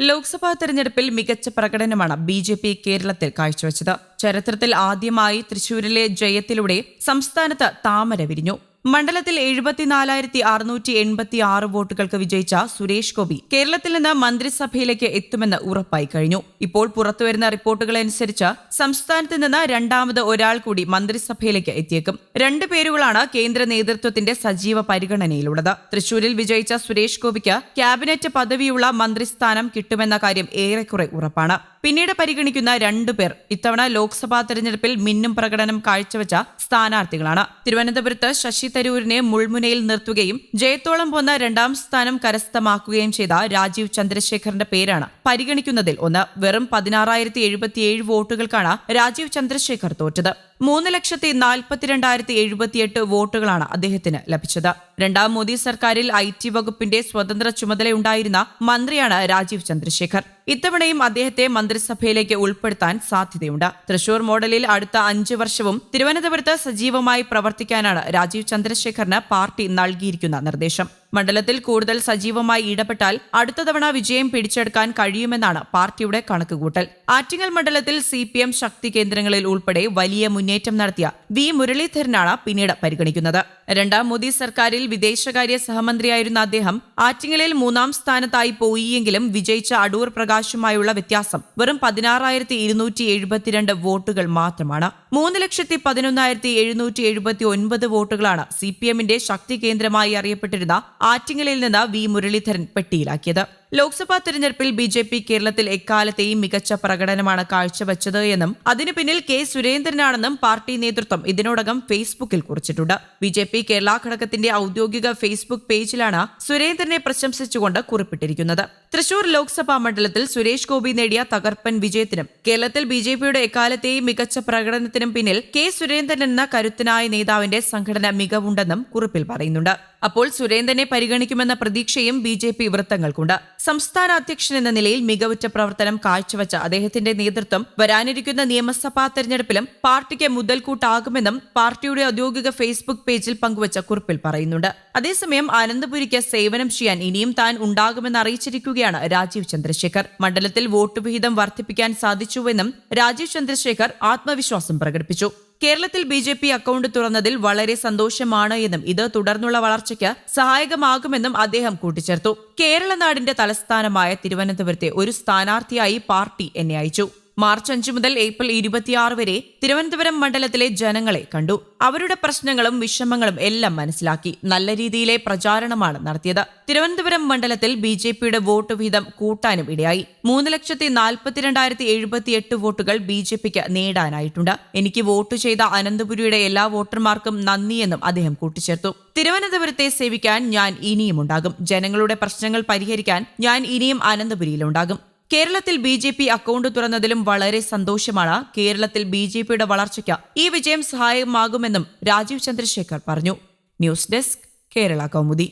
ലോക്സഭാ തെരഞ്ഞെടുപ്പിൽ മികച്ച പ്രകടനമാണ് ബി ജെ പി കേരളത്തിൽ കാഴ്ചവെച്ചത്. ചരിത്രത്തിൽ ആദ്യമായി തൃശൂരിലെ ജയത്തിലൂടെ സംസ്ഥാനത്ത് താമര വിരിഞ്ഞു. മണ്ഡലത്തിൽ എഴുപത്തിനാലായിരത്തി അറുന്നൂറ്റി എൺപത്തി ആറ് വോട്ടുകൾക്ക് വിജയിച്ച സുരേഷ് ഗോപി കേരളത്തിൽ നിന്ന് മന്ത്രിസഭയിലേക്ക് എത്തുമെന്ന് ഉറപ്പായി കഴിഞ്ഞു. ഇപ്പോൾ പുറത്തുവരുന്ന റിപ്പോർട്ടുകളനുസരിച്ച് സംസ്ഥാനത്ത് നിന്ന് രണ്ടാമത് ഒരാൾ കൂടി മന്ത്രിസഭയിലേക്ക് എത്തിയേക്കും. രണ്ട് പേരുകളാണ് കേന്ദ്ര നേതൃത്വത്തിന്റെ സജീവ പരിഗണനയിലുള്ളത്. തൃശൂരിൽ വിജയിച്ച സുരേഷ് ഗോപിക്ക് ക്യാബിനറ്റ് പദവിയുള്ള മന്ത്രിസ്ഥാനം കിട്ടുമെന്ന കാര്യം ഏറെക്കുറെ ഉറപ്പാണ്. പിന്നീട് പരിഗണിക്കുന്ന രണ്ടു പേർ ഇത്തവണ ലോക്സഭാ തെരഞ്ഞെടുപ്പിൽ മിന്നും പ്രകടനം കാഴ്ചവെച്ച സ്ഥാനാർത്ഥികളാണ്. തിരുവനന്തപുരത്ത് ശശി തരൂരിനെ മുൾമുനയിൽ നിർത്തുകയും ജയത്തോളം പോന്ന രണ്ടാം സ്ഥാനം കരസ്ഥമാക്കുകയും ചെയ്ത രാജീവ് ചന്ദ്രശേഖറിന്റെ പേരാണ് പരിഗണിക്കുന്നതിൽ ഒന്ന്. വെറും പതിനാറായിരത്തി വോട്ടുകൾക്കാണ് രാജീവ് ചന്ദ്രശേഖർ തോറ്റത്. മൂന്ന് ലക്ഷത്തി നാൽപ്പത്തിരണ്ടായിരത്തി എഴുപത്തിയെട്ട് വോട്ടുകളാണ് അദ്ദേഹത്തിന് ലഭിച്ചത്. രണ്ടാം മോദി സർക്കാരിൽ ഐ ടി വകുപ്പിന്റെ സ്വതന്ത്ര ചുമതലയുണ്ടായിരുന്ന മന്ത്രിയാണ് രാജീവ് ചന്ദ്രശേഖർ. ഇത്തവണയും അദ്ദേഹത്തെ മന്ത്രിസഭയിലേക്ക് ഉൾപ്പെടുത്താൻ സാധ്യതയുണ്ട്. തൃശൂർ മോഡലിൽ അടുത്ത അഞ്ച് വർഷവും തിരുവനന്തപുരത്ത് സജീവമായി പ്രവർത്തിക്കാനാണ് രാജീവ് ചന്ദ്രശേഖറിന് പാർട്ടി നൽകിയിരിക്കുന്ന നിർദ്ദേശം. മണ്ഡലത്തിൽ കൂടുതൽ സജീവമായി ഇടപെട്ടാൽ അടുത്ത തവണ വിജയം പിടിച്ചെടുക്കാൻ കഴിയുമെന്നാണ് പാർട്ടിയുടെ കണക്കുകൂട്ടൽ. ആറ്റിങ്ങൽ മണ്ഡലത്തിൽ സി പി എം ശക്തി കേന്ദ്രങ്ങളിൽ ഉൾപ്പെടെ വലിയ മുന്നേറ്റം നടത്തിയ വി മുരളീധരനാണ് പിന്നീട് പരിഗണിക്കുന്നത്. രണ്ടാം മോദി സർക്കാരിൽ വിദേശകാര്യ സഹമന്ത്രിയായിരുന്ന അദ്ദേഹം ആറ്റിങ്ങലിൽ മൂന്നാം സ്ഥാനത്തായി പോയിയെങ്കിലും വിജയിച്ച അടൂർ പ്രകാശുമായുള്ള വ്യത്യാസം വെറും പതിനാറായിരത്തി ഇരുന്നൂറ്റി എഴുപത്തിരണ്ട് വോട്ടുകൾ മാത്രമാണ്. മൂന്ന് ലക്ഷത്തി പതിനൊന്നായിരത്തി എഴുന്നൂറ്റി എഴുപത്തി ഒൻപത് വോട്ടുകളാണ് സി പി എമ്മിന്റെ ശക്തി കേന്ദ്രമായി അറിയപ്പെട്ടിരുന്ന ആറ്റിങ്ങലിൽ നിന്ന് വി മുരളീധരൻ പെട്ടിയിലാക്കിയത്. ലോക്സഭാ തെരഞ്ഞെടുപ്പിൽ ബി ജെ പി കേരളത്തിൽ എക്കാലത്തെയും മികച്ച പ്രകടനമാണ് കാഴ്ചവെച്ചത് എന്നും അതിനു പിന്നിൽ കെ സുരേന്ദ്രനാണെന്നും പാർട്ടി നേതൃത്വം ഇതിനോടകം ഫേസ്ബുക്കിൽ കുറിച്ചിട്ടുണ്ട്. ബി ജെ പി കേരള ഘടകത്തിന്റെ ഔദ്യോഗിക ഫേസ്ബുക്ക് പേജിലാണ് സുരേന്ദ്രനെ പ്രശംസിച്ചുകൊണ്ട് കുറിപ്പിട്ടിരിക്കുന്നത്. തൃശൂർ ലോക്സഭാ മണ്ഡലത്തിൽ സുരേഷ് ഗോപി നേടിയ തകർപ്പൻ വിജയത്തിനും കേരളത്തിൽ ബി ജെ പിയുടെ എക്കാലത്തെയും മികച്ച പ്രകടനത്തിനും പിന്നിൽ കെ സുരേന്ദ്രൻ എന്ന കരുത്തനായ നേതാവിന്റെ സംഘടന മികവുണ്ടെന്നും കുറിപ്പിൽ പറയുന്നുണ്ട്. അപ്പോൾ സുരേന്ദ്രനെ പരിഗണിക്കുമെന്ന പ്രതീക്ഷയും ബി ജെ പി വൃത്തങ്ങൾക്കുണ്ട്. സംസ്ഥാന അധ്യക്ഷൻ എന്ന നിലയിൽ മികവുറ്റ പ്രവർത്തനം കാഴ്ചവെച്ച അദ്ദേഹത്തിന്റെ നേതൃത്വം വരാനിരിക്കുന്ന നിയമസഭാ തെരഞ്ഞെടുപ്പിലും പാർട്ടിക്ക് മുതൽക്കൂട്ടാകുമെന്നും പാർട്ടിയുടെ ഔദ്യോഗിക ഫേസ്ബുക്ക് പേജിൽ പങ്കുവച്ച കുറിപ്പിൽ പറയുന്നുണ്ട്. അതേസമയം അനന്തപുരിക്ക് സേവനം ചെയ്യാൻ ഇനിയും താൻ ഉണ്ടാകുമെന്ന് അറിയിച്ചിരിക്കുകയാണ് രാജീവ് ചന്ദ്രശേഖർ. മണ്ഡലത്തിൽ വോട്ട് വിഹിതം വർദ്ധിപ്പിക്കാൻ സാധിച്ചുവെന്നും രാജീവ് ചന്ദ്രശേഖർ ആത്മവിശ്വാസം പ്രകടിപ്പിച്ചു. കേരളത്തിൽ ബി ജെ പി അക്കൌണ്ട് തുറന്നതിൽ വളരെ സന്തോഷമാണ് എന്നും ഇത് തുടർന്നുള്ള വളർച്ചയ്ക്ക് സഹായകമാകുമെന്നും അദ്ദേഹം കൂട്ടിച്ചേർത്തു. കേരള നാടിന്റെ തലസ്ഥാനമായ തിരുവനന്തപുരത്തെ ഒരു സ്ഥാനാർത്ഥിയായി പാർട്ടി എന്നെ അയച്ചു. മാർച്ച് അഞ്ച് മുതൽ ഏപ്രിൽ ഇരുപത്തിയാറ് വരെ തിരുവനന്തപുരം മണ്ഡലത്തിലെ ജനങ്ങളെ കണ്ടു. അവരുടെ പ്രശ്നങ്ങളും വിഷമങ്ങളും എല്ലാം മനസ്സിലാക്കി. നല്ല രീതിയിലെ പ്രചാരണമാണ് നടത്തിയത്. തിരുവനന്തപുരം മണ്ഡലത്തിൽ ബി ജെ പിയുടെ വോട്ട് വീതം കൂട്ടാനും ഇടയായി. മൂന്ന് ലക്ഷത്തി നാൽപ്പത്തിരണ്ടായിരത്തി എഴുപത്തിയെട്ട് വോട്ടുകൾ ബി ജെ പിക്ക് നേടാനായിട്ടുണ്ട്. എനിക്ക് വോട്ട് ചെയ്ത അനന്തപുരിയുടെ എല്ലാ വോട്ടർമാർക്കും നന്ദിയെന്നും അദ്ദേഹം കൂട്ടിച്ചേർത്തു. തിരുവനന്തപുരത്തെ സേവിക്കാൻ ഞാൻ ഇനിയും ഉണ്ടാകും. ജനങ്ങളുടെ പ്രശ്നങ്ങൾ പരിഹരിക്കാൻ ഞാൻ ഇനിയും അനന്തപുരിയിലുണ്ടാകും. കേരളത്തിൽ ബി ജെ പി അക്കൗണ്ട് തുറന്നതിലും വളരെ സന്തോഷമാണ്. കേരളത്തിൽ ബി ജെ പിയുടെ വളർച്ചയ്ക്ക് ഈ വിജയം സഹായകമാകുമെന്നും രാജീവ് ചന്ദ്രശേഖർ പറഞ്ഞു. News desk Kerala Kaumudi.